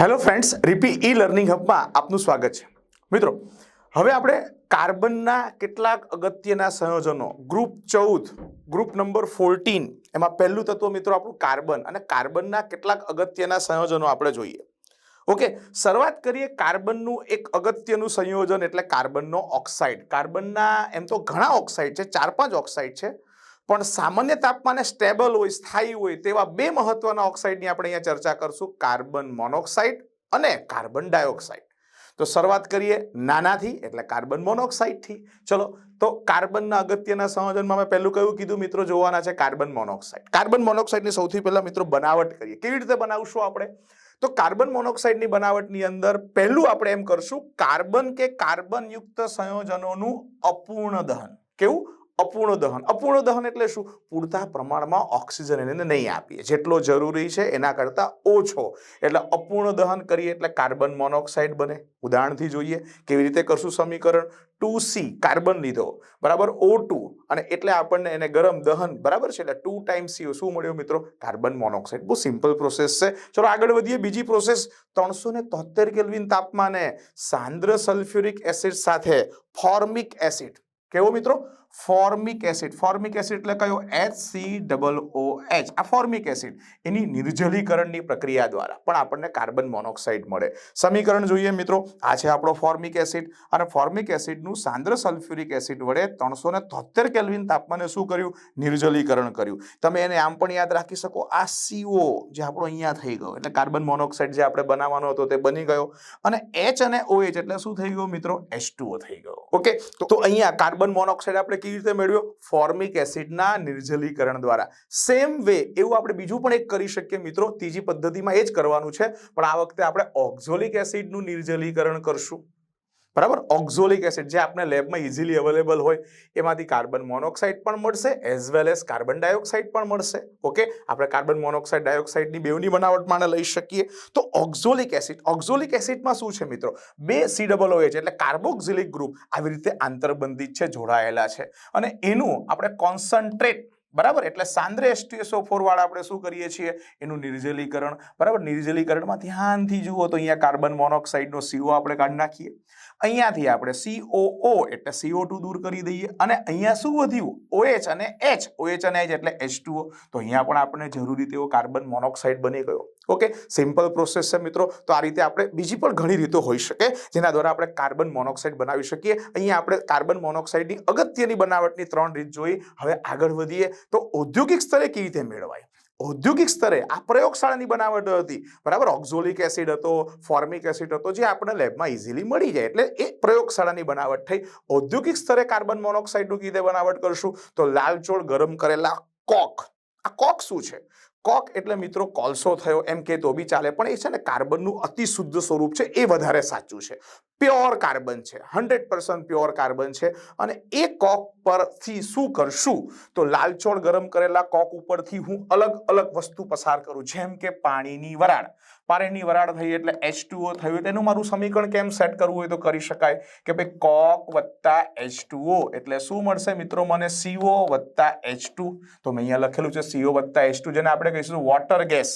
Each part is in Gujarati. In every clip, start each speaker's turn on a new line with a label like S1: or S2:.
S1: હેલો ફ્રેન્ડ્સ, રીપી ઈ લર્નિંગ હબમાં આપનું સ્વાગત છે. મિત્રો, હવે આપણે કાર્બનના કેટલાક અગત્યના સંયોજનો, ગ્રુપ ચૌદ, ગ્રુપ નંબર ફોર્ટીન એમાં પહેલું તત્વ મિત્રો આપણું કાર્બન અને કાર્બનના કેટલાક અગત્યના સંયોજનો આપણે જોઈએ. ઓકે, શરૂઆત કરીએ કાર્બનનું એક અગત્યનું સંયોજન એટલે કાર્બનનો ઓક્સાઇડ. કાર્બનના એમ તો ઘણા ઓક્સાઇડ છે, ચાર પાંચ ઓક્સાઇડ છે પણ સામાન્ય તાપમાને સ્ટેબલ હોય, સ્થાયી હોય તેવા બે મહત્વના ઓક્સાઇડની આપણે અહીંયા ચર્ચા કરશું, કાર્બન મોનોક્સાઇડ અને કાર્બન ડાયોક્સાઇડ તો શરૂઆત કરીએ નાનાથી, એટલે કાર્બન મોનોક્સાઇડથી ચલો, તો કાર્બનના અગત્યના સંયોજનમાં મેં પહેલું કયું કીધું? મિત્રો જોવાના છે કાર્બન મોનોક્સાઇડ કાર્બન મોનોક્સાઇડની સૌથી પહેલાં મિત્રો બનાવટ કરીએ. કેવી રીતે બનાવશું આપણે? તો કાર્બન મોનોક્સાઇડની બનાવટની અંદર પહેલું આપણે એમ કરશું કાર્બન કે કાર્બનયુક્ત સંયોજનોનું અપૂર્ણ દહન. કેવું? અપૂર્ણ દહન. અપૂર્ણ દહન એટલે શું? પૂરતા પ્રમાણમાં ઓક્સિજન એને નહીં આપીએ. જેટલો જરૂરી છે એના કરતાં ઓછો. એટલે અપૂર્ણ દહન કરીએ એટલે કાર્બન મોનોક્સાઇડ બને. ઉદાહરણથી જોઈએ, કેવી રીતે કરશું સમીકરણ? ટુ સી, કાર્બન લીધો. બરાબર? O two. અને એટલે આપણને એને ગરમ દહન, બરાબર છે? એટલે ટુ ટાઈમ સીઓ. શું મળ્યું મિત્રો? Carbon monoxide. બહુ સિમ્પલ પ્રોસેસ છે. ચલો આગળ વધીએ બીજી પ્રોસેસ. ત્રણસો ને તોતેર કેલ્વિન તાપમાને સાંદ્ર સલ્ફ્યુરિક એસિડ સાથે ફોર્મિક એસિડ. કેવો મિત્રો? Formic acid. ફોર્મિક એસિડ એટલે કયો? H C double O H. આ ફોર્મિક એસિડ એની નિર્જલીકરણની પ્રક્રિયા દ્વારા પણ આપણને કાર્બન મોનોક્સાઇડ મળે. સમીકરણ જોઈએ મિત્રો. આ છે આપણો ફોર્મિક એસિડ. અને ફોર્મિક એસિડનું સાંદ્ર સલ્ફ્યુરિક એસિડ વડે ત્રણસો ને તોતેર કેલ્વિન તાપમાને શું કર્યું? નિર્જલીકરણ કર્યું. તમે એને આમ પણ યાદ રાખી શકો. આ સીઓ જે આપણો અહીંયા થઈ ગયો. એટલે કાર્બન મોનોક્સાઇડ જે આપણે બનાવવાનો હતો તે બની ગયો. અને એચ અને OH એટલે શું થઈ ગયું મિત્રો? એચ થઈ ગયો. ઓકે? તો અહીંયા કાર્બન મોનોક્સાઇડ આપણે કેવી રીતે મેળવ્યો? ફોર્મિક એસિડના નિર્જલીકરણ દ્વારા. સેમ વે એવું આપણે બીજું પણ એક કરી શકીએ મિત્રો. ત્રીજી પદ્ધતિમાં એ જ કરવાનું છે. પણ આ વખતે આપણે ઓક્ઝોલિક એસિડનું નિર્જલીકરણ કરશું. બરાબર? ઓક્ઝોલિક એસિડ જે આપણે લેબમાં ઇઝીલી અવેલેબલ હોય, એમાંથી કાર્બન મોનોક્સાઇડ પણ મળશે as well as carbon dioxide પણ મળશે. ઓકે આપણે કાર્બન મોનોક્સાઇડ ડાયોક્સાઇડની બેવની બનાવટમાં લઈ શકીએ. તો ઓક્ઝોલિક એસિડ ઓક્ઝોલિક એસિડમાં શું છે મિત્રો? બે સી ડબલ છે એટલે કાર્બોક્ઝિલિક ગ્રુપ આવી રીતે આંતરબંધિત છે, જોડાયેલા છે. અને એનું આપણે કોન્સન્ટ્રેટ બરાબર? એટલે સાંદ્રે એસટીએસઓ ફોર વાળા આપણે શું કરીએ છીએ? એનું નિર્જલીકરણ. બરાબર? નિર્જલીકરણમાં ધ્યાનથી જુઓ તો અહીંયા કાર્બન મોનોક્સાઇડનો સીઓ આપણે કાઢી નાખીએ. અહીંયાથી આપણે સીઓઓ એટલે CO2 દૂર કરી દઈએ અને અહીંયા શું વધ્યું? ઓએચ અને એચ ઓએચ અને એચ એટલે એચ તો અહીંયા પણ આપણે જરૂરી તેવો કાર્બન મોનોક્સાઇડ બની ગયો. ઓકે સિમ્પલ પ્રોસેસ છે મિત્રો. તો આ રીતે આપણે બીજી પણ ઘણી રીતો હોઈ શકે, જેના દ્વારા આપણે કાર્બન મોનોક્સાઇડ બનાવી શકીએ. અહીંયા આપણે કાર્બન મોનોક્સાઇડની અગત્યની બનાવટની ત્રણ રીત જોઈ. હવે આગળ વધીએ. તો ઔદ્યોગિક સ્તરે કેવી રીતે મેળવાય? ઔદ્યોગિક સ્તરે આ પ્રયોગશાળાની બનાવટ હતી. બરાબર? ઓક્ઝોલિક એસિડ હતો, ફોર્મિક એસિડ હતો, જે આપણે લેબમાં ઇઝીલી મળી જાય. એટલે એ પ્રયોગશાળાની બનાવટ થઈ. ઔદ્યોગિક સ્તરે કાર્બન મોનોક્સાઇડનું કીધે બનાવટ કરશું? તો લાલચોળ ગરમ કરેલા કોક. આ કોક શું છે? કોક એટલે મિત્રો કોલસો થયો, એમ કે તો બી ચાલે. પણ એ છે ને કાર્બનનું અતિ શુદ્ધ સ્વરૂપ છે, એ વધારે સાચું છે. પ્યોર કાર્બન છે. હંડ્રેડ પર્સન્ટ પ્યોર કાર્બન છે. અને એ કોક પરથી શું કરશું? તો લાલચોળ ગરમ કરેલા કોક ઉપરથી હું અલગ અલગ વસ્તુ પસાર કરું, જેમ કે પાણીની વરાળ. પાણીની વરાળ થઈ એટલે એચ થયું. તેનું મારું સમીકરણ કેમ સેટ કરવું હોય તો કરી શકાય કે ભાઈ કોક વત્તા એચ એટલે શું મળશે મિત્રો? મને સીઓ વત્તા એચ તો મેં અહીંયા લખેલું છે સીઓ વત્તા એચ જેને આપણે કહીશું વોટર ગેસ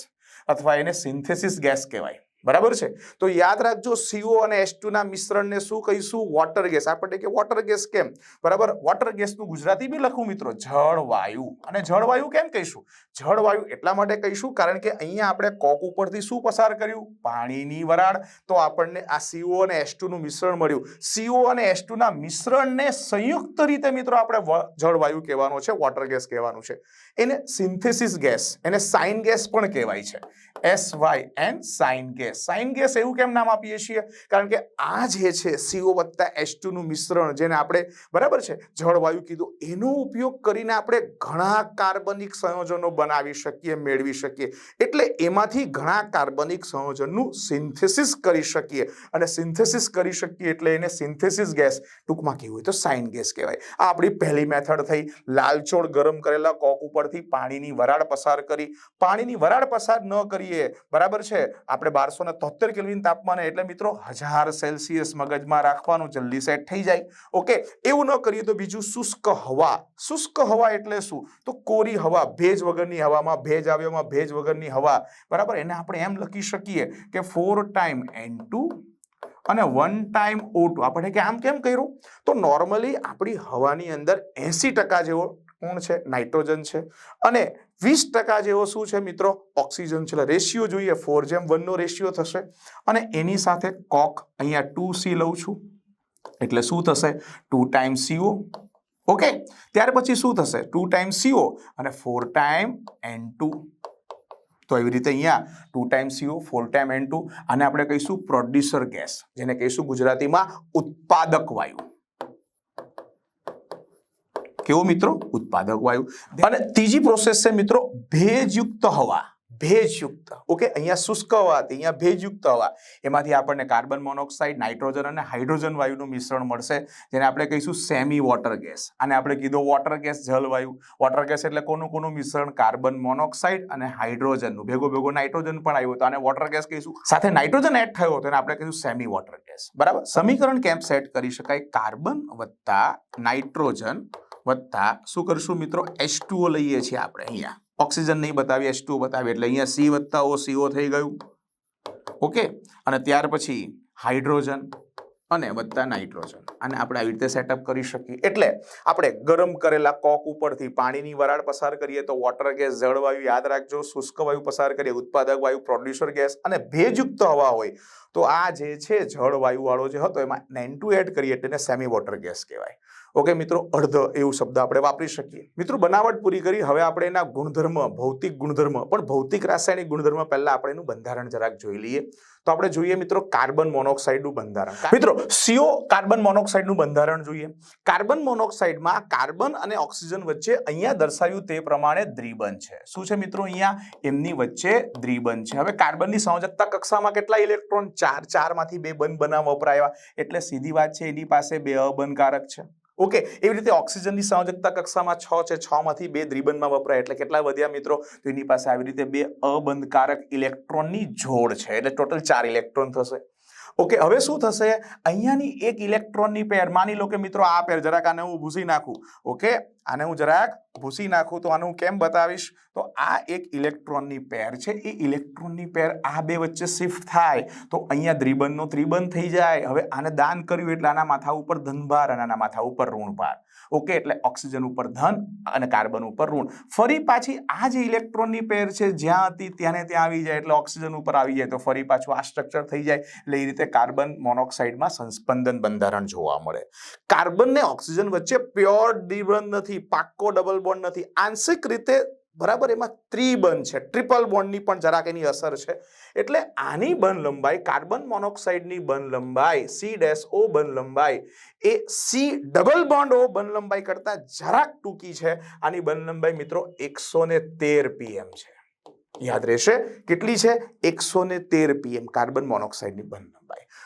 S1: અથવા એને સિન્થેસિસ ગેસ કહેવાય. બરાબર છે? તો યાદ રાખજો સીઓ અને એસ ના મિશ્રણને શું કહીશું? વોટર ગેસ આપણે કે વોટર ગેસ કેમ? બરાબર? વોટર ગેસનું ગુજરાતી બી લખું મિત્રો, જળવાયુ. અને જળવાયુ કેમ કહીશું? જળવાયુ એટલા માટે કહીશું કારણ કે અહીંયા આપણે કોક ઉપરથી શું પસાર કર્યું? પાણીની વરાળ. તો આપણને આ સીઓ અને એસનું મિશ્રણ મળ્યું. સીઓ અને એસ ના મિશ્રણને સંયુક્ત રીતે મિત્રો આપણે જળવાયુ કહેવાનો છે વોટર ગેસ કહેવાનું છે. એને સિન્થેસિસ ગેસ એને સાઇન ગેસ પણ કહેવાય છે. S Y N syn gas syn gas એવું કેમ નામ આપીએ છીએ? કારણ કે આ જે છે સીઓ વત્તા એચનું મિશ્રણ જેને આપણે, બરાબર છે? જળવાયુ કીધું, એનો ઉપયોગ કરીને આપણે ઘણા કાર્બનિક સંયોજનો બનાવી શકીએ, મેળવી શકીએ. એટલે એમાંથી ઘણા કાર્બનિક સંયોજનનું સિન્થેસિસ કરી શકીએ. અને સિન્થેસિસ કરી શકીએ એટલે એને સિન્થેસિસ ગેસ. ટૂંકમાં કહેવું હોય તો સાઇન ગેસ કહેવાય. આ આપણી પહેલી મેથડ થઈ. લાલચોળ ગરમ કરેલા કોક ઉપરથી પાણીની વરાળ પસાર કરી. પાણીની વરાળ પસાર ન કરીએ. બરાબર છે? આપણે બારસો ને તોતેર કેલ્વિન તાપમાને એટલે મિત્રો હજાર સેલ્સિયસ મગજમાં રાખવાનું જલ્દી સેટ થઈ જાય. ઓકે એવું ન કરીએ તો બીજું શુષ્ક હવા. શુષ્ક હવા એટલે શું? તો કોરી હવા, ભેજ વગરની હવામાં, ભેજ આવ્યોમાં ભેજ વગરની હવા. બરાબર? એને આપણે એમ લખી શકીએ કે ફોર ટાઈમ એન અને વન ટાઈમ ઓ આપણે કે આમ કેમ કર્યું? તો નોર્મલી આપણી હવાની અંદર એસી જેવો કોણ છે? નાઇટ્રોજન છે. અને વીસ ટકા જેવો શું છે મિત્રો? ઓક્સિજન છે. રેશિયો જોઈએ. ફોર જેમ વનનો રેશિયો થશે. અને એની સાથે કોક અહીંયા ટુ સી લઉં છું. એટલે શું થશે? ટુ ટાઈમ સીઓ ઓકે ત્યાર પછી શું થશે? ટુ ટાઈમ સીઓ અને ફોર ટાઈમ એન ટુ તો એવી રીતે અહીંયા two time CO four time N two આને આપણે કહીશું પ્રોડ્યુસર ગેસ જેને કહીશું ગુજરાતીમાં ઉત્પાદક વાયુ. કેવો મિત્રો? ઉત્પાદક વાયુ. અને ત્રીજી પ્રોસેસ છે મિત્રો ભેજયુક્ત હવા. ભેજયુક્ત. ઓકે, અહીંયા શુષ્ક વાત અહીંયા ભેજયુક્ત હવા. એમાંથી આપણને કાર્બન મોનોક્સાઇડ, નાઇટ્રોજન અને હાઇડ્રોજન વાયુનું મિશ્રણ મળશે, જેને આપણે કહીશું સેમી વોટર ગેસ. અને આપણે કીધું વોટર ગેસ, જલવાયુ. વોટર ગેસ એટલે કોનું કોનું મિશ્રણ? કાર્બન મોનોક્સાઇડ અને હાઇડ્રોજનનું. ભેગો ભેગો નાઇટ્રોજન પણ આવ્યું તો આને વોટર ગેસ કહીશું. સાથે નાઇટ્રોજન એડ થયો તો એને આપણે કહીશું સેમી વોટર ગેસ. બરાબર? સમીકરણ કેમ સેટ કરી શકાય? કાર્બન વત્તા નાઇટ્રોજન વત્તા શું કરશું મિત્રો? એચ લઈએ છીએ આપણે અહીંયા. ઓક્સિજન નહીં બતાવી એચ બતાવી એટલે અહીંયા સી વત્તા ઓ સીઓ થઈ ગયું. ઓકે? અને ત્યાર પછી હાઇડ્રોજન અને વત્તા નાઇટ્રોજન. અને આપણે આવી રીતે સેટઅપ કરી શકીએ. એટલે આપણે ગરમ કરેલા કોક ઉપરથી પાણીની વરાળ પસાર કરીએ તો વોટર ગેસ જળવાયુ યાદ રાખજો. શુષ્ક વાયુ પસાર કરીએ, ઉત્પાદક વાયુ પ્રોડ્યુસર ગેસ અને ભેજયુક્ત હવા હોય. તો આ જે છે જળવાયુવાળો જે હતો, એમાં નેન ટુ એડ કરીએ એટલે સેમી વોટર ગેસ કહેવાય. ઓકે, મિત્રો, અર્ધ એવું શબ્દ આપણે વાપરી શકીએ. મિત્રો, બનાવટ પૂરી કરી, હવે આપણે એના ગુણધર્મ, ભૌતિક ગુણધર્મ, પણ ભૌતિક રાસાયણિક ગુણધર્મ પહેલા આપણે એનું બંધારણ જરાક જોઈ લઈએ. તો આપણે જોઈએ, મિત્રો, કાર્બન મોનોક્સાઇડનું બંધારણ. મિત્રો, સીઓ કાર્બન મોનોક્સાઇડનું બંધારણ જોઈએ. કાર્બન મોનોક્સાઇડમાં કાર્બન અને ઓક્સિજન વચ્ચે અહીંયા દર્શાવ્યું તે પ્રમાણે દ્વિબંધ છે. શું છે, મિત્રો, અહીંયા? એમની વચ્ચે દ્વિબંધ છે. હવે કાર્બનની સંયોજકતા કક્ષામાં કેટલા ઇલેક્ટ્રોન? ચાર, ચારમાંથી બે બંધ બનાવ વપરાયા. એટલે સીધી વાત છે, એની પાસે બે અબંધકારક છે. ઓકે એવી રીતે ઓક્સિજનની સંયોજકતા કક્ષામાં છ છે. છ માંથી બે દ્વિબંધમાં વપરાય. એટલે કેટલા વધ્યા મિત્રો? તો એની પાસે આવી રીતે બે અબંધકારક ઇલેક્ટ્રોનની જોડ છે. એટલે ટોટલ ચાર ઇલેક્ટ્રોન થશે. ઓકે, હવે શું થશે? અહીંયાની એક ઇલેક્ટ્રોનની પેર માની લો કે મિત્રો આ પેર જરાક આને હું ભૂસી નાખું, ઓકે? આને હું જરાક ભૂસી નાખું, તો આને હું કેમ બતાવીશ? તો આ એક ઇલેક્ટ્રોનની પેર છે, એ ઇલેક્ટ્રોનની પેર આ બે વચ્ચે શિફ્ટ થાય, તો અહીંયા દ્વિબંધનો ત્રિબંધ થઈ જાય. હવે આને દાન કર્યું એટલે આના માથા ઉપર ધનભાર અને આના માથા ઉપર ઋણભાર. ઓકે, એટલે ઓક્સિજન ઉપર ધન અને કાર્બન ઉપર ઋણ. ફરી પાછી આ જે ઇલેક્ટ્રોનની પેર છે, જ્યાં હતી ત્યાંને ત્યાં આવી જાય, એટલે ઓક્સિજન ઉપર આવી જાય, તો ફરી પાછું આ સ્ટ્રક્ચર થઈ જાય, એટલે એ રીતે કાર્બન મોનોક્સાઇડમાં સંસ્પંદન બંધારણ જોવા મળે. કાર્બન ને ઓક્સિજન વચ્ચે પ્યોર દ્વિબંધ નથી, પાક્કો ડબલ બોન્ડ નથી. આંશિક રીતે બરાબર? એમાં ત્રિબન છે. ટ્રિપલ બોન્ડની પણ જરાક એની અસર છે. એટલે આની બન લંબાઈ, કાર્બન મોનોક્સાઇડની બન લંબાઈ, સી ડેશ ઓ બન લંબાઈ, એ સી ડબલ બોન્ડ ઓ બન લંબાઈ કરતા જરાક ટૂંકી છે. આની બન લંબાઈ મિત્રો એકસો તેર પીએમ છે. યાદ રહેશે? કેટલી છે? એકસો ને તેર પીએમ કાર્બન મોનોક્સાઇડની બન લંબાઈ.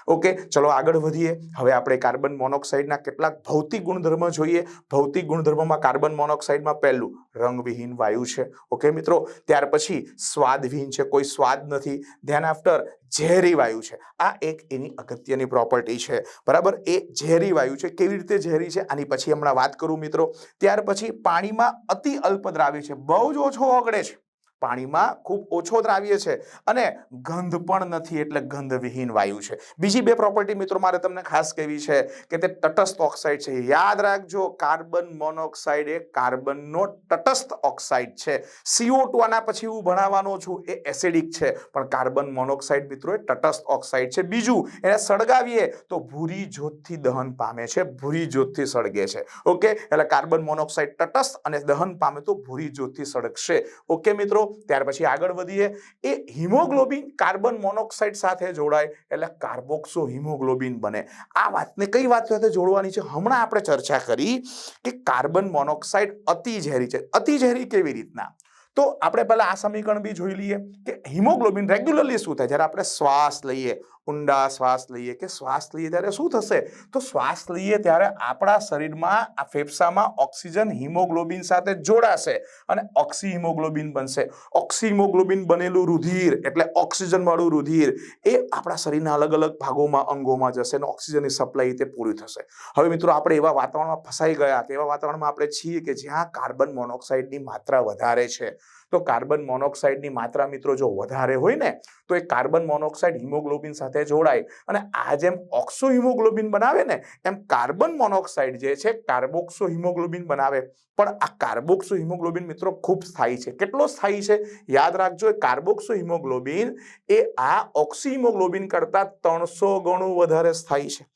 S1: ઓકે ચલો આગળ વધીએ. હવે આપણે કાર્બન મોનોક્સાઇડના કેટલાક ભૌતિક ગુણધર્મ જોઈએ. ભૌતિક ગુણધર્મમાં કાર્બન મોનોક્સાઇડમાં પહેલું રંગવિહીન વાયુ છે. ઓકે મિત્રો, ત્યાર પછી સ્વાદવિહીન છે. કોઈ સ્વાદ નથી. ધ્યાન આફ્ટર ઝેરી વાયુ છે. આ એક એની અગત્યની પ્રોપર્ટી છે. બરાબર? એ ઝેરી વાયુ છે. કેવી રીતે ઝેરી છે? આની પછી હમણાં વાત કરું, મિત્રો. ત્યાર પછી પાણીમાં અતિ અલ્પ દ્રાવ્ય છે. બહુ જ ઓછો ઓગળે છે. પાણીમાં ખૂબ ઓછો દ્રાવ્ય છે અને ગંધ પણ નથી એટલે ગંધવિહીન વાયુ છે. બીજી બે પ્રોપર્ટી મિત્રો, મારે તમને ખાસ કહેવી છે કે તે તટસ્થ ઓક્સાઇડ છે. યાદ રાખજો, કાર્બન મોનોક્સાઇડ એ કાર્બનનો તટસ્થ ઓક્સાઇડ છે. સીઓ ટુ આના પછી હું ભણાવવાનો છું, એ એસિડિક છે. પણ કાર્બન મોનોક્સાઇડ મિત્રો, એ તટસ્થ ઓક્સાઇડ છે. બીજું, એને સળગાવીએ તો ભૂરી જ્યોતથી દહન પામે છે, ભૂરી જ્યોતથી સળગે છે. ઓકે? એટલે કાર્બન મોનોક્સાઇડ તટસ્થ અને દહન પામે તો ભૂરી જ્યોતથી સળગશે. ઓકે મિત્રો? ત્યાર પછી આગળ વધીએ. એ હિમોગ્લોબિન કાર્બન મોનોક્સાઇડ સાથે જોડાય એટલે કાર્બોક્સો હિમોગ્લોબિન બને. આ વાતને કઈ વાત સાથે જોડવાની છે? હમણાં આપણે ચર્ચા કરી કે કાર્બન મોનોક્સાઇડ અતિ ઝેરી છે. અતિ ઝેરી કેવી રીતના? તો આપણે પહેલા આ સમીકરણ બી જોઈ લઈએ કે હિમોગ્લોબિન રેગ્યુલરલી શું થાય? જ્યારે આપણે શ્વાસ લઈએ ઊંડા શ્વાસ લઈએ કે શ્વાસ લઈએ ત્યારે શું થશે? તો શ્વાસ લઈએ ત્યારે આપણા શરીરમાં આ ફેફસામાં ઓક્સિજન હિમોગ્લોબિન સાથે જોડાશે અને ઓક્સી હિમોગ્લોબિન બનશે. ઓક્સી હિમોગ્લોબિન બનેલું રુધિર એટલે ઓક્સિજનવાળું રુધિર એ આપણા શરીરના અલગ અલગ ભાગોમાં, અંગોમાં જશે અને ઓક્સિજનની સપ્લાય તે પૂરી થશે. હવે મિત્રો, આપણે એવા વાતાવરણમાં ફસાઈ ગયા કે એવા વાતાવરણમાં આપણે છીએ કે જ્યાં કાર્બન મોનોક્સાઇડની માત્રા વધારે છે. તો કાર્બન મોનોક્સાઇડની માત્રા મિત્રો જો વધારે હોય ને, તો એ કાર્બન મોનોક્સાઇડ હિમોગ્લોબિન સાથે જોડાય. અને આ જેમ ઓક્સો હિમોગ્લોબિન બનાવે ને, એમ કાર્બન મોનોક્સાઇડ જે છે કાર્બોક્સો હિમોગ્લોબિન બનાવે. પણ આ કાર્બોક્સો હિમોગ્લોબિન મિત્રો ખૂબ સ્થાયી છે. કેટલો સ્થાયી છે? યાદ રાખજો, એ કાર્બોક્સો હિમોગ્લોબિન એ આ ઓક્સી હિમોગ્લોબિન કરતાં ત્રણસો ગણું વધારે સ્થાયી છે.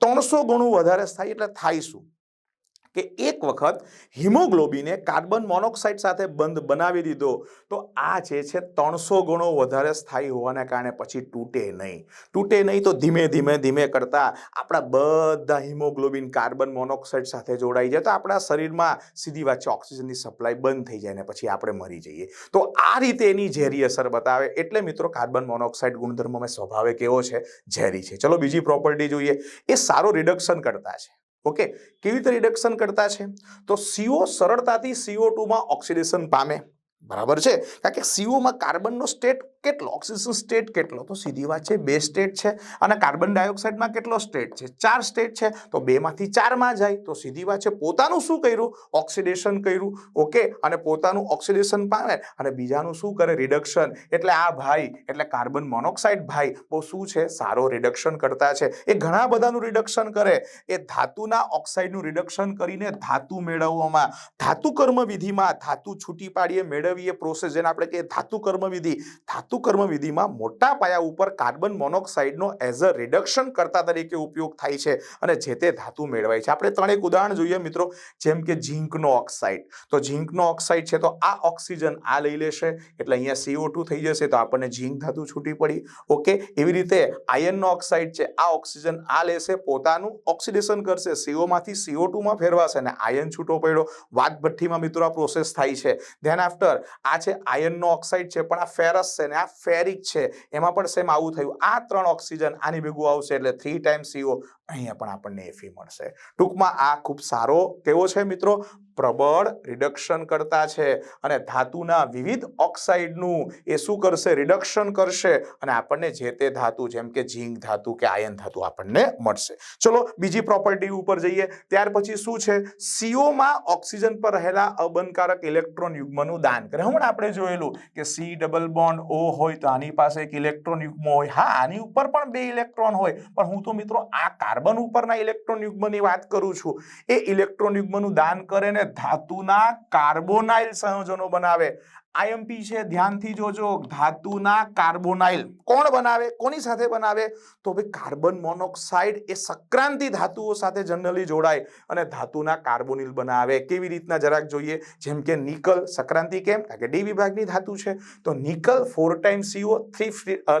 S1: ત્રણસો ગણું વધારે સ્થાયી એટલે થાય શું? કે એક વખત હિમોગ્લોબિને કાર્બન મોનોક્સાઇડ સાથે બંધ બનાવી દીધો. તો આ જે છે ત્રણસો ગણો વધારે સ્થાયી હોવાને કારણે પછી તૂટે નહીં. તૂટે નહીં તો ધીમે ધીમે ધીમે કરતાં આપણા બધા હિમોગ્લોબિન કાર્બન મોનોક્સાઇડ સાથે જોડાઈ જાય તો આપણા શરીરમાં સીધી વાત છે ઓક્સિજનની સપ્લાય બંધ થઈ જાય ને પછી આપણે મરી જઈએ. તો આ રીતે એની ઝેરી અસર બતાવે. એટલે મિત્રો કાર્બન મોનોક્સાઇડ ગુણધર્મમાં સ્વભાવે કેવો છે? ઝેરી છે. ચલો બીજી પ્રોપર્ટી જોઈએ. એ સારો રિડક્શન કરતા છે. ઓકે, કેવી રીતે રિડક્શન કરતા છે? તો સીઓ સરળતાથી સીઓ ટુમાં ઓક્સિડેશન પામે. બરાબર છે? કારણ કે સીઓમાં કાર્બનનો સ્ટેટ કેટલો ઓક્સિજન સ્ટેટ કેટલો? તો સીધી વાત છે, બે સ્ટેટ છે. અને કાર્બન ડાયોક્સાઇડમાં કેટલો સ્ટેટ છે? ચાર સ્ટેટ છે. તો બેમાંથી ચારમાં જાય. તો સીધી વાત છે, પોતાનું શું કર્યું? ઓક્સિડેશન કર્યું. ઓકે અને પોતાનું ઓક્સિડેશન પામે અને બીજાનું શું કરે? રિડક્શન એટલે આ ભાઈ, એટલે કાર્બન મોનોક્સાઇડ ભાઈ, બહુ શું છે? સારો રિડક્શન કરતા છે. એ ઘણા બધાનું રિડક્શન કરે. એ ધાતુના ઓક્સાઇડનું રિડક્શન કરીને ધાતુ મેળવવામાં. ધાતુ કર્મ વિધિમાં ધાતુ છૂટી પાડીએ, મેળવીએ પ્રોસેસ જેને આપણે કહીએ ધાતુ કર્મ વિધિ ધાતુ કર્મ વિધિમાં મોટા પાયા ઉપર કાર્બન મોનોક્સાઇડનો એઝ અ રિડક્શન કરતા તરીકે ઉપયોગ થાય છે અને જે તે ધાતુ મેળવાય છે. આપણે ત્રણેક ઉદાહરણ જોઈએ મિત્રો, જેમ કે ઝીંકનો ઓક્સાઇડ. તો ઝીંકનો ઓક્સાઇડ છે તો આ ઓક્સિજન આ લઈ લેશે, એટલે અહીંયા સીઓ ટુ થઈ જશે તો આપણને ઝીંક ધાતુ છૂટી પડી. ઓકે, એવી રીતે આયનનો ઓક્સાઇડ છે, આ ઓક્સિજન આ લેશે, પોતાનું ઓક્સિડેશન કરશે સીઓમાંથી સીઓ ટુમાં ફેરવાશે અને આયન છૂટો પડ્યો. વાઘભઠ્ઠીમાં મિત્રો આ પ્રોસેસ થાય છે. ધેન આફ્ટર આ છે આયનનો ઓક્સાઇડ છે, પણ આ ફેરસ છે ને આ ફેરિક છે. એમાં પણ સેમ આવું થયું. આ ત્રણ ઓક્સિજન આની ભેગું આવશે એટલે થ્રી ટાઈમ સીઓ અહીંયા પણ આપણને એફી મળશે. ટૂંકમાં આ ખૂબ સારો કેવો છે મિત્રો. પ્રબળ રિડક્શન કરતા છે અને ધાતુના વિવિધ ઓક્સાઇડનું એ શું કરશે? રિડક્શન કરશે અને આપણને જે તે ધાતુ, જેમ કે ઝીંક ધાતુ કે આયન ધાતુ આપણને મળશે. ચલો બીજી પ્રોપર્ટી ઉપર જઈએ. ત્યાર પછી શું છે? સીઓમાં ઓક્સિજન પર રહેલા અબનકારક ઇલેક્ટ્રોન યુગ્મનું દાન કરે. હમણાં આપણે જોયેલું કે સી ડબલ બોન્ડ ઓ હોય તો આની પાસે એક ઇલેક્ટ્રોન યુગ્મ હોય. હા, આની ઉપર પણ બે ઇલેક્ટ્રોન હોય. પણ હું તો મિત્રો આ કાર્બન ઉપરના ઇલેક્ટ્રોન યુગ્મની વાત કરું છું. એ ઇલેક્ટ્રોન યુગ્મનું દાન કરે ને ધાતુના કાર્બોનાઇલ સંયોજનો બનાવે. આઈએમપી છે, ધ્યાનથી જોજો, ધાતુના કાર્બોનાઇલ કોણ બનાવે, કોની સાથે બનાવે? તો ભાઈ કાર્બન મોનોક્સાઇડ એ સંક્રાંતિ ધાતુઓ સાથે જનરલી જોડાય અને ધાતુના કાર્બોનિલ બનાવે. કેવી રીતના જરાક જોઈએ. જેમ કે નિકલ સંક્રાંતિ કેમ? કે ડી વિભાગની ધાતુ છે. તો nickel four time CO three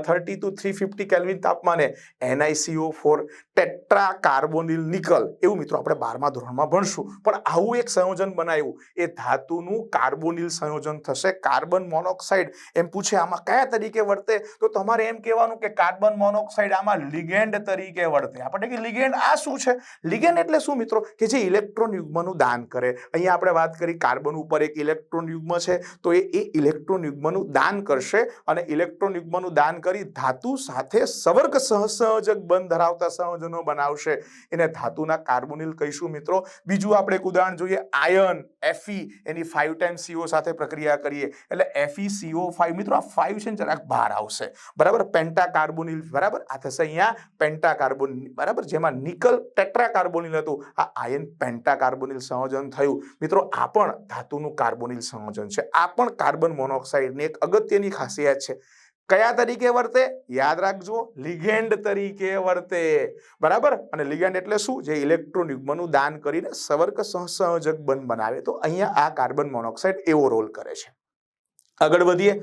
S1: thirty two three fifty kelvin તાપમાને NiCO four tetra carbonyl nickel. એવું મિત્રો આપણે બારમા ધોરણમાં ભણશું. પણ આવું એક સંયોજન બનાવ્યું. એ ધાતુનું કાર્બોનિલ સંયોજન થશે કાર્બન મોનોક્સાઇડ એમ પૂછે, આમાં કયા તરીકે વર્તે તો તમારે એમ કહેવાનું કે કાર્બન મોનોક્સાઇડ આમાં લિગેન્ડ તરીકે વર્તે આપણે કે લિગેન્ડ આ શું છે? લિગેન્ડ એટલે શું મિત્રો? કે જે ઇલેક્ટ્રોન યુગ્મનું દાન કરે. અહીંયા આપણે વાત કરી કાર્બન ઉપર એક ઇલેક્ટ્રોન યુગ્મ છે, તો એ એ ઇલેક્ટ્રોન યુગ્મનું દાન કરશે અને ઇલેક્ટ્રોન યુગ્મનું દાન કરી ધાતુ સાથે સવર્ગ સહસંયોજક બંધ ધરાવતા સંયોજનો બનાવશે. એને ધાતુના કાર્બોનિલ કહીશું મિત્રો. બીજું આપણે એક ઉદાહરણ જોઈએ, આયન એફી એની ફાઇવ ટાઈમ સીઓ સાથે પ્રક્રિયા કરીએ. એટલે એફઈસીઓ ફાઈવ મિત્રો આ ફાઈવ છે ને જરાક બહાર આવશે. બરાબર? પેન્ટા કાર્બોનિલ બરાબર? આ થશે અહીંયા પેન્ટા કાર્બોનિલ બરાબર? જેમાં નિકલ ટેટ્રા કાર્બોનિલ હતું. આ આયન પેન્ટા કાર્બોનિલ સંયોજન થયું. મિત્રો, આ પણ ધાતુનું કાર્બોનિલ સંયોજન છે. આ પણ કાર્બન મોનોક્સાઇડની એક અગત્યની ખાસિયત છે. કયા તરીકે વર્તે? યાદ રાખજો લિગેન્ડ તરીકે વર્તે. બરાબર? અને લિગેન્ડ એટલે શું? જે ઇલેક્ટ્રોન યુગ્મનું દાન કરીને સવર્ક સહસંયોજક બંધ બનાવે. તો અહીંયા આ કાર્બન મોનોક્સાઇડ એવો રોલ કરે છે. આગળ વધીએ.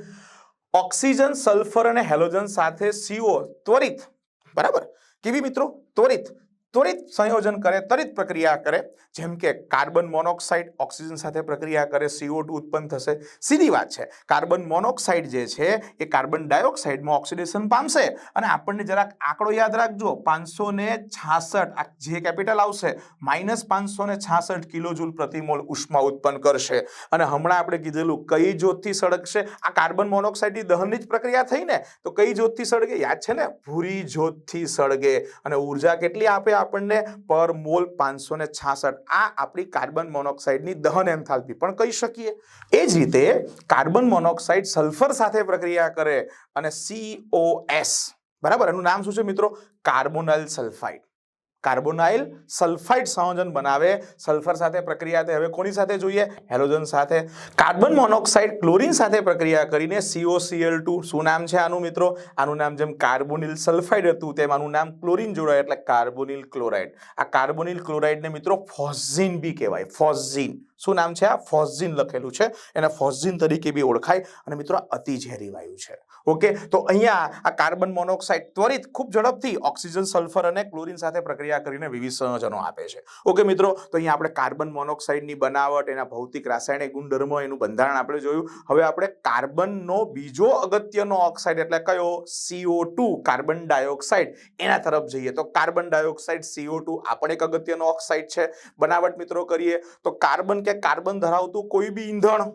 S1: ઓક્સિજન સલ્ફર અને હેલોજન સાથે સીઓ ત્વરિત. બરાબર? કેવી મિત્રો? ત્વરિત. ત્વરિત સંયોજન કરે, ત્વરિત પ્રક્રિયા કરે, જેમ કે કાર્બન મોનોક્સાઇડ ઓક્સિજન સાથે પ્રક્રિયા કરે, સીઓ ઉત્પન્ન થશે. સીધી વાત છે, કાર્બન મોનોક્સાઇડ જે છે, એ કાર્બન ડાયોક્સાઇડમાં ઓક્સિડેશન પામશે. અને આપણને જરાક આંકડો યાદ રાખજો, પાંચસો ને છાસઠ, આ જે કેપિટલ આવશે, માઇનસ પાંચસો ને છાસઠ કિલોજુલ પ્રતિમોલ ઉષ્મા ઉત્પન્ન કરશે. અને હમણાં આપણે કીધેલું કઈ જ્યોતથી સળગશે? આ કાર્બન મોનોક્સાઇડની દહનની જ પ્રક્રિયા થઈ ને, તો કઈ જ્યોતથી સળગે? યાદ છે ને? ભૂરી જ્યોતથી સળગે. અને ઊર્જા કેટલી આપે આપણને પર મોલ પાંચસો ને છાસઠ આ આપણી કાર્બન મોનોક્સાઇડની દહન એન્થાલ્પી. પણ કહી શકીએ. એ જ રીતે કાર્બન મોનોક્સાઇડ સલ્ફર સાથે પ્રક્રિયા કરે અને સીઓએસ બરાબર? એનું નામ શું છે મિત્રો? કાર્બોનલ સલ્ફાઇડ. કાર્બોનાઇલ સલ્ફાઇડ સંયોજન બનાવે. સલ્ફર સાથે પ્રક્રિયા હવે કોની સાથે જોઈએ? હેલોજન સાથે. કાર્બન મોનોક્સાઇડ ક્લોરીન સાથે પ્રક્રિયા કરીને સીઓસીએલ ટુ. શું નામ છે આનું મિત્રો? આનું નામ જેમ કાર્બોનિલ સલ્ફાઇડ હતું, તેમ આનું નામ ક્લોરીન જોડાય, એટલે કાર્બોનિલ ક્લોરાઇડ. આ કાર્બોનિલ ક્લોરાઇડને મિત્રો ફોઝિન બી કહેવાય, ફોઝિન. શું નામ છે આ? ફોઝિન લખેલું છે. એને ફોઝિન તરીકે બી ઓળખાય. અને મિત્રો અતિ ઝેરી વાયુ છે. ઓકે? તો અહીંયા આ કાર્બન મોનોક્સાઇડ ત્વરિત, ખૂબ ઝડપથી ઓક્સિજન, સલ્ફર અને ક્લોરીન સાથે પ્રક્રિયા કરીને વિવિધ સંયોજનો આપે છે. ઓકે મિત્રો? તો અહીંયા આપણે કાર્બન મોનોક્સાઇડની બનાવટ, એના ભૌતિક રાસાયણિક ગુણધર્મો, એનું બંધારણ આપણે જોયું. હવે આપણે કાર્બનનો બીજો અગત્યનો ઓક્સાઇડ એટલે કયો? CO two carbon dioxide. એના તરફ જઈએ. તો કાર્બન ડાયોક્સાઇડ સીઓ ટુ આ પણ એક અગત્યનો ઓક્સાઇડ છે. બનાવટ મિત્રો કરીએ. તો કાર્બન કે કાર્બન ધરાવતું કોઈ બી ઈંધણ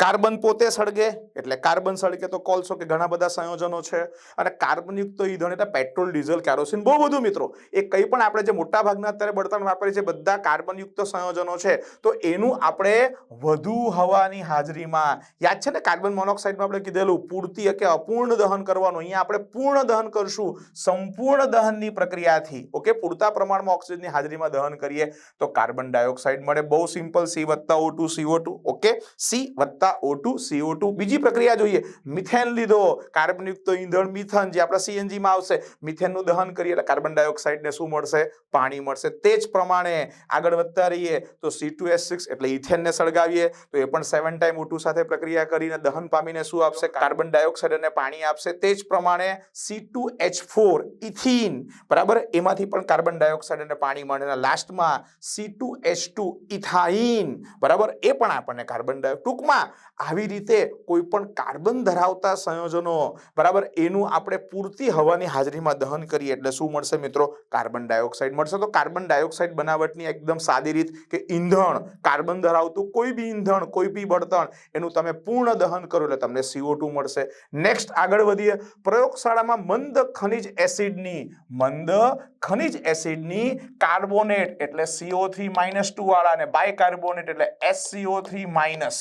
S1: કાર્બન પોતે સળગે, એટલે કાર્બન સળગે તો કોલસો કે ઘણા બધા સંયોજનો છે. અને કાર્બનયુક્ત ઈંધણ એટલે પેટ્રોલ, ડીઝલ, કેરોસીન, બહુ બધું મિત્રો. એ કંઈ પણ આપણે જે મોટા ભાગના અત્યારે બળતણ વાપરીએ છીએ, બધા કાર્બનયુક્ત સંયોજનો છે. તો એનું આપણે વધુ હવાની હાજરીમાં, યાદ છે ને કાર્બન મોનોક્સાઇડમાં આપણે કીધેલું, પૂર્તિ કે અપૂર્ણ દહન કરવાનું, અહીંયા આપણે પૂર્ણ દહન કરશું, સંપૂર્ણ દહનની પ્રક્રિયાથી. ઓકે, પૂરતા પ્રમાણમાં ઓક્સિજનની હાજરીમાં દહન કરીએ, તો કાર્બન ડાયોક્સાઇડ મળે. બહુ સિમ્પલ સી વત્તા O two CO two, okay C વત્તા ઓ ટુ સીઓ ટુ બીજી પ્રક્રિયા જોઈએ. મિથેન લીધો. કાર્બનયુક્ત ઈંધણ, મિથન, જે આપણા સીએનજીમાં આવશે. મિથેનનું દહન કરીએ એટલે કાર્બન ડાયોક્સાઇડને શું મળશે? પાણી મળશે. તે જ પ્રમાણે આગળ વધતા રહીએ તો સી ટુ એસ સિક્સ એટલે ઇથેનને સળગાવીએ. તો એ પણ સેવન ટાઈમ O2 સાથે પ્રક્રિયા કરીને દહન પામીને શું આપશે? કાર્બન ડાયોક્સાઇડ અને પાણી આપશે. તે જ પ્રમાણે C two H four ethene. બરાબર? એમાંથી પણ કાર્બન ડાયોક્સાઇડ અને પાણી મળે. લાસ્ટમાં C two H two ethyne. બરાબર? એ પણ આપણને કાર્બન ડાયોક્સાઇડ ટૂંકમાં આવી રીતે કોઈ પણ કાર્બન ધરાવતા સંયોજનો, બરાબર? એનું આપણે પૂરતી હવાની હાજરીમાં દહન કરીએ એટલે શું મળશે મિત્રો? કાર્બન ડાયોક્સાઇડ મળશે. તો કાર્બન ડાયોક્સાઇડ બનાવટની એકદમ સાદી રીત કે ઈંધણ, કાર્બન ધરાવતું કોઈ બી ઈંધણ, કોઈ બી બળતણ, એનું તમે પૂર્ણ દહન કરો એટલે તમને સીઓ મળશે. નેક્સ્ટ આગળ વધીએ. પ્રયોગશાળામાં મંદ ખનિજ એસિડની, મંદ ખનિજ એસિડની કાર્બોનેટ એટલે સીઓ થ્રી માઇનસ ટુ વાળા અને બાયકાર્બોનેટ એટલે એસસીઓ થ્રી માઇનસ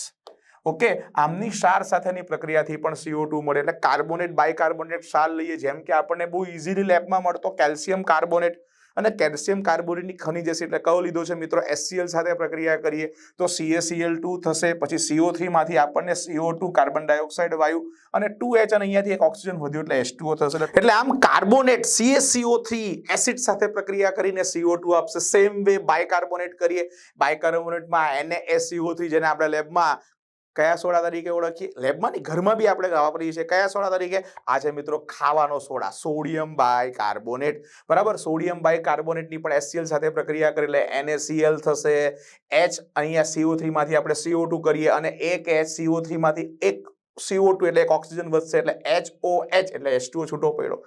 S1: ઓકે, આમની ક્ષાર સાથેની પ્રક્રિયાથી પણ સીઓ ટુ મળે. એટલે કાર્બોનેટ, બાયકાર્બોનેટ ક્ષાર લઈએ, જેમ કે આપણને બહુ ઇઝીલી લેબમાં મળતો કેલ્શિયમ કાર્બોનેટ અને કેલ્શિયમ કાર્બોનેટની ખનિજ એસિડ એટલે કયો લીધો છે મિત્રો? એસસીએલ સાથે પ્રક્રિયા કરીએ તો સીએસીએલ ટુ થશે, પછી સીઓ માંથી આપણને સીઓ ટુ કાર્બન ડાયોક્સાઇડ વાયુ અને ટુ એચ અને અહીંયાથી એક ઓક્સિજન વધ્યું, એટલે એસ ટુઓ થશે. એટલે આમ કાર્બોનેટ સીએસસીઓ થ્રી એસિડ સાથે પ્રક્રિયા કરીને સીઓ ટુ આપશે. સેમ વે બાયકાર્બોનેટ કરીએ. બાયકાર્બોનેટમાં NaSCO થ્રી જેને આપણે લેબમાં કયા સોડા તરીકે ઓળખીએ? લેબમાં ઘરમાં બી આપણે વાપરીએ છીએ. કયા સોડા તરીકે? આ છે મિત્રો ખાવાનો સોડા, સોડિયમ બાય કાર્બોનેટ બરાબર? સોડિયમ બાય કાર્બોનેટની પણ એસસીએલ સાથે પ્રક્રિયા કરી લે. એનએસીએલ થશે. એચ અહીંયા સીઓ થ્રીમાંથી આપણે સીઓ ટુ કરીએ અને એક એચ સીઓ થ્રીમાંથી એક CO2 એટલે એક ઓક્સિજન વધશે એટલે HOH એટલે H2O છૂટો પડ્યો.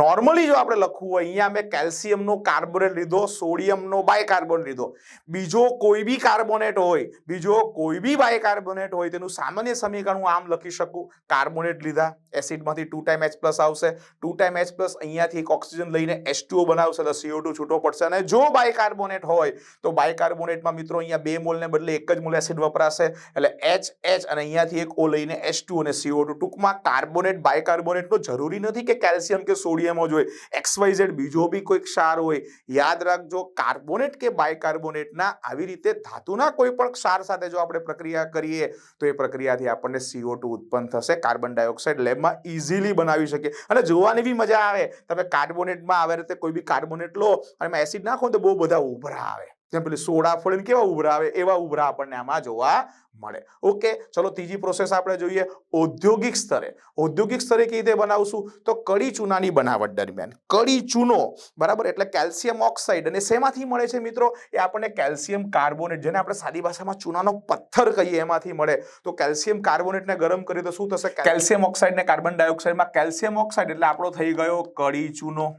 S1: નોર્મલી જો આપણે લખવું હોય, અહીંયા મેં કેલ્શિયમનો કાર્બોનેટ લીધો સોડિયમનો બાયકાર્બોનેટ લીધો. બીજો કોઈ બી કાર્બોનેટ હોય, બીજો કોઈ બી બાયકાર્બોનેટ હોય, તેનું સામાન્ય સમીકરણ હું આમ લખી શકું. કાર્બોનેટ લીધા એસિડમાંથી ટુ ટાઈમ એચ પ્લસ આવશે. ટુ ટાઈમ એચ પ્લસ અહીંયાથી એક ઓક્સિજન લઈને એચ ટુઓ બનાવશે એટલે સીઓ ટુ છૂટો પડશે. અને જો બાયકાર્બોનેટ હોય, તો બાયકાર્બોનેટમાં મિત્રો અહીંયા બે મોલને બદલે એક જ મોલ એસિડ વપરાશે. એટલે એચ એચ અને અહીંયાથી એક ઓ લઈને એચ ટુ અને સીઓ ટુ ટૂંકમાં કાર્બોનેટ, બાયકાર્બોનેટનો જરૂરી નથી કે કેલ્શિયમ કે સોડિયમ જ હોય. એક્સ વાય બીજો બી કોઈ ક્ષાર હોય. યાદ રાખજો, કાર્બોનેટ કે બાયકાર્બોનેટના આવી રીતે ધાતુના કોઈ પણ ક્ષાર સાથે જો આપણે પ્રક્રિયા કરીએ, તો એ પ્રક્રિયાથી આપણને સીઓ ઉત્પન્ન થશે. કાર્બન ડાયોક્સાઇડ લેબમાં ઇઝીલી બનાવી શકીએ. અને જોવાની બી મજા આવે, તમે કાર્બોનેટમાં આવે રીતે કોઈ બી કાર્બોનેટ લો, અને એમાં એસિડ નાખો તો બહુ બધા ઉભરા આવે. જેમ પેલી સોડા ફોડીને કેવા ઉભરા આવે, એવા ઉભરા આપણને આમાં જોવા મળે. ઓકે, ચલો ત્રીજી પ્રોસેસ આપણે જોઈએ ઔદ્યોગિક સ્તરે. ઔદ્યોગિક સ્તરે કેવી રીતે બનાવશું? તો કડી ચૂનાની બનાવટ દરમિયાન. કડી ચૂનો, બરાબર? એટલે કેલ્શિયમ ઓક્સાઇડ અને શેમાંથી મળે છે મિત્રો? એ આપણને કેલ્શિયમ કાર્બોનેટ, જેને આપણે સાદી ભાષામાં ચૂનાનો પથ્થર કહીએ, એમાંથી મળે. તો કેલ્શિયમ કાર્બોનેટને ગરમ કરીએ તો શું થશે? કેલ્શિયમ ઓક્સાઇડ ને કાર્બન ડાયોક્સાઇડમાં કેલ્શિયમ ઓક્સાઇડ, એટલે આપણો થઈ ગયો કડી ચૂનો.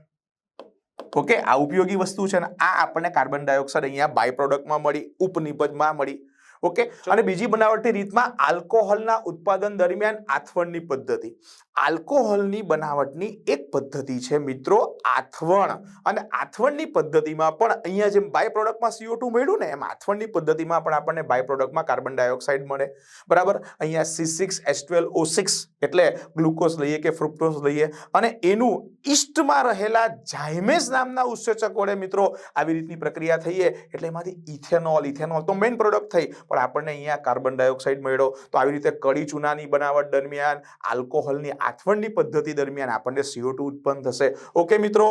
S1: ઓકે, આ ઉપયોગી વસ્તુ છે ને, આ આપણને કાર્બન ડાયોક્સાઇડ અહીંયા બાય પ્રોડક્ટમાં મળી ઉપનિપજમાં મળી. ઓકે? અને બીજી બનાવટની રીતમાં આલ્કોહોલના ઉત્પાદન દરમિયાન આથવણની પદ્ધતિ. આલ્કોહોલની બનાવટની એક પદ્ધતિ છે મિત્રો આથવણ. અને આથવણની પદ્ધતિમાં પણ અહીંયા જેમ બાય પ્રોડક્ટમાં સીઓ ટુ મળ્યું ને એમ આથવણની પદ્ધતિમાં પણ આપણને બાય પ્રોડક્ટમાં કાર્બન ડાયોક્સાઇડ મળે. બરાબર? અહીંયા C six S twelve O six એટલે ગ્લુકોઝ લઈએ કે ફ્રુક્ટોઝ લઈએ. અને એનું ઈસ્ટમાં રહેલા જાયમેઝ નામના ઉત્સેચક વડે મિત્રો આવી રીતની પ્રક્રિયા થઈએ એટલે એમાંથી ઇથેનોલ ઇથેનોલ તો મેઇન પ્રોડક્ટ થઈ. પણ આપણને અહીંયા કાર્બન ડાયોક્સાઇડ મળ્યો. તો આવી રીતે કડી ચૂનાની બનાવટ દરમિયાન, આલ્કોહોલની આથવણની પદ્ધતિ દરમિયાન આપણને સીઓ ઉત્પન્ન થશે. ઓકે મિત્રો,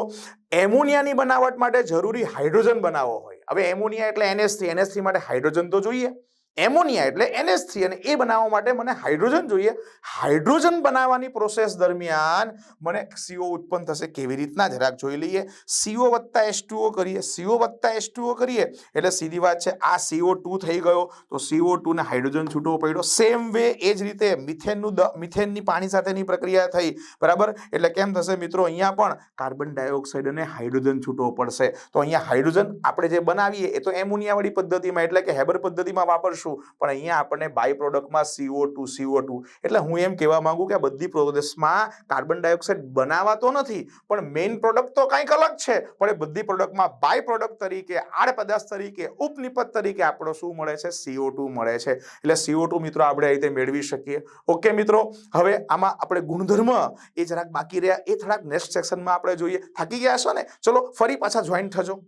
S1: એમોનિયાની બનાવટ માટે જરૂરી હાઇડ્રોજન બનાવવો હોય. હવે એમોનિયા એટલે એનએસ થ્રી એનએસ થ્રી માટે હાઇડ્રોજન તો જોઈએ. એમોનિયા એટલે એનએસ થ્રી અને એ બનાવવા માટે મને હાઇડ્રોજન જોઈએ. હાઇડ્રોજન બનાવવાની પ્રોસેસ દરમિયાન મને સીઓ ઉત્પન્ન થશે. કેવી રીતના? જરાક જોઈ લઈએ. સીઓ વત્તા એસ ટુઓ કરીએ. સીઓ વત્તા એસ ટુઓ કરીએ. એટલે સીધી વાત છે, આ સીઓ ટુ થઈ ગયો. તો સીઓ ટુને હાઇડ્રોજન છૂટવો પડ્યો. સેમ વે એ જ રીતે મિથેનનું દ, મિથેનની પાણી સાથેની પ્રક્રિયા થઈ. બરાબર? એટલે કેમ થશે મિત્રો? અહીંયા પણ કાર્બન ડાયોક્સાઇડ અને હાઇડ્રોજન છૂટવો પડશે. તો અહીંયા હાઇડ્રોજન આપણે જે બનાવીએ, એ તો એમોનિયાવાળી પદ્ધતિમાં એટલે કે હેબર પદ્ધતિમાં વાપરશું. પણ અહીંયા આપણને બાય પ્રોડક્ટમાં સીઓ ટુ સીઓ ટુ એટલે હું એમ કહેવા માંગુ કે આ બધી પ્રોસેસમાં કાર્બન ડાયોક્સાઇડ બનાવાતો નથી, પણ મેઇન પ્રોડક્ટ તો કંઈક અલગ છે. પણ એ બધી પ્રોડક્ટમાં બાય પ્રોડક્ટ તરીકે, આડ પદાર્થ તરીકે ઉપનિપત તરીકે આપણો શું મળે છે? સીઓ મળે છે. એટલે સીઓ મિત્રો આપણે આ રીતે મેળવી શકીએ. ઓકે મિત્રો, હવે આમાં આપણે ગુણધર્મ એ જરાક બાકી રહ્યા. એ થોડાક નેક્સ્ટ સેક્શનમાં આપણે જોઈએ. થાકી ગયા છો ને? ચલો, ફરી પાછા જોઈન થજો.